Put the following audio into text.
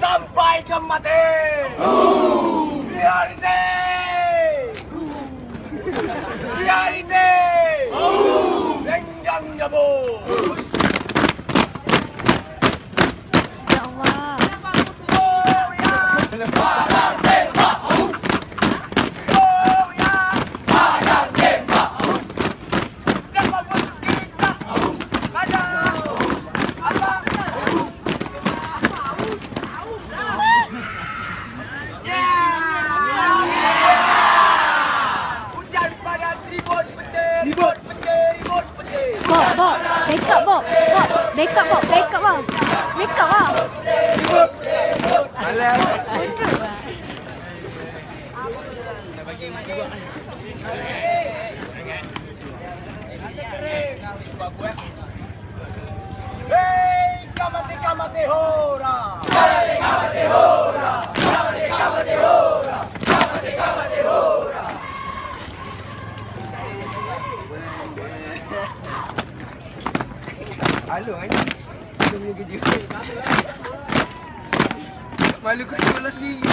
sampai ke mati. Reality. Reality. Bob, Bob. Backup, Bob. Bob. Bob. Bob. Backup, Bob. Lah. Kamati hora. Kamati kamati hora. Kamati kamati hora. Kamati Halo, kan? Kita punya kerja. Malu kau sekolah sendiri.